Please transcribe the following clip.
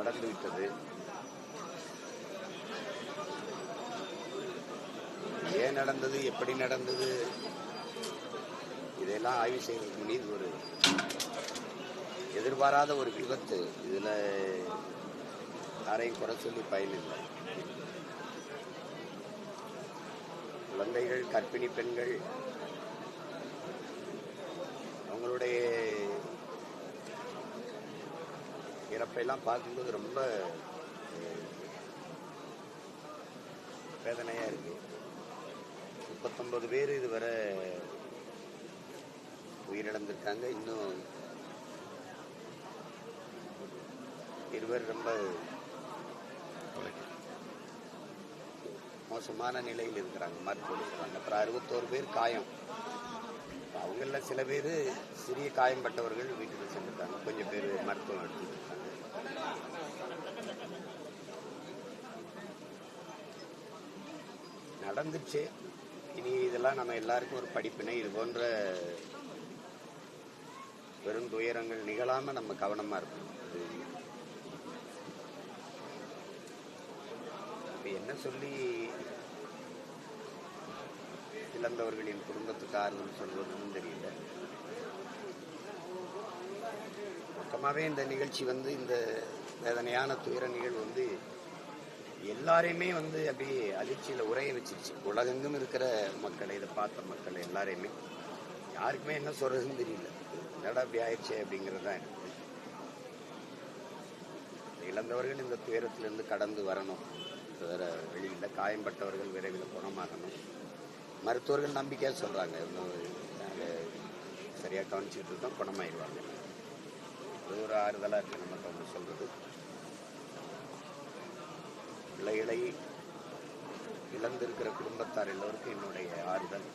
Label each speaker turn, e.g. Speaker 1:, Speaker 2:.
Speaker 1: நடந்துவிட்டது. ஏன் நடந்தது? எப்படி நடந்தது? இதையெல்லாம் ஆய்வு செய்வதற்கு மீது ஒரு எதிர்பாராத ஒரு விபத்து. இதில் யாரையும் குறை சொல்லி பயனில்லை குழந்தைகள் கர்ப்பிணி பெண்கள் இறப்பையெல்லாம் பார்க்கும்போது ரொம்ப வேதனையாக இருக்குது இருக்கு. முப்பத்தொன்பது பேர் இதுவரை உயிரிழந்திருக்காங்க. இன்னும் இருவர் ரொம்ப மோசமான நிலையில் இருக்கிறாங்க. மருத்துவம் சொல்றாங்க. அப்புறம் அறுபத்தோரு பேர் காயம். அவங்களில் சில பேர் சிறிய காயம்பட்டவர்கள் வீட்டுக்கு சென்றிருக்காங்க கொஞ்சம் பேர் மருத்துவம் எடுத்துட்டு இருக்காங்க நடந்துச்சு. இனி இதெல்லாம் நம்ம எல்லாருக்கும் ஒரு படிப்பினை இது போன்ற பெரும் துயரங்கள் நிகழாம நம்ம கவனமா இருக்கணும். என்ன சொல்லி இழந்தவர்களின் குடும்பத்துக்கு ஆறுதல் சொல்வதுன்னு தெரியல. மொத்தமாகவே இந்த நிகழ்ச்சி வந்து இந்த வேதனையான துயர நிகழ்வு வந்து எல்லாரையுமே வந்து அப்படியே அதிர்ச்சியில் உரைய வச்சிருச்சு. உலகெங்கும் இருக்கிற மக்களை இதை பார்த்த மக்கள் எல்லாரையுமே. யாருக்குமே என்ன சொல்றதுன்னு தெரியல. என்னடா அப்படி ஆயிடுச்சு அப்படிங்கிறது தான் எனக்கு இழந்தவர்கள் இந்த துயரத்திலிருந்து கடந்து வரணும். வேற வெளியில் காயம்பட்டவர்கள் விரைவில் குணமாகணும். மருத்துவர்கள் நம்பிக்கையாக சொல்கிறாங்க இன்னும் நாங்கள் சரியாக கவனிச்சுட்டு இருக்கோம். குணமாயிடுவாங்க அது ஒரு ஆறுதலாக இருக்குது நமக்கு அவங்க சொல்கிறது பிள்ளைகளை இழந்திருக்கிற குடும்பத்தார் எல்லோருக்கும் என்னுடைய ஆறுதல்.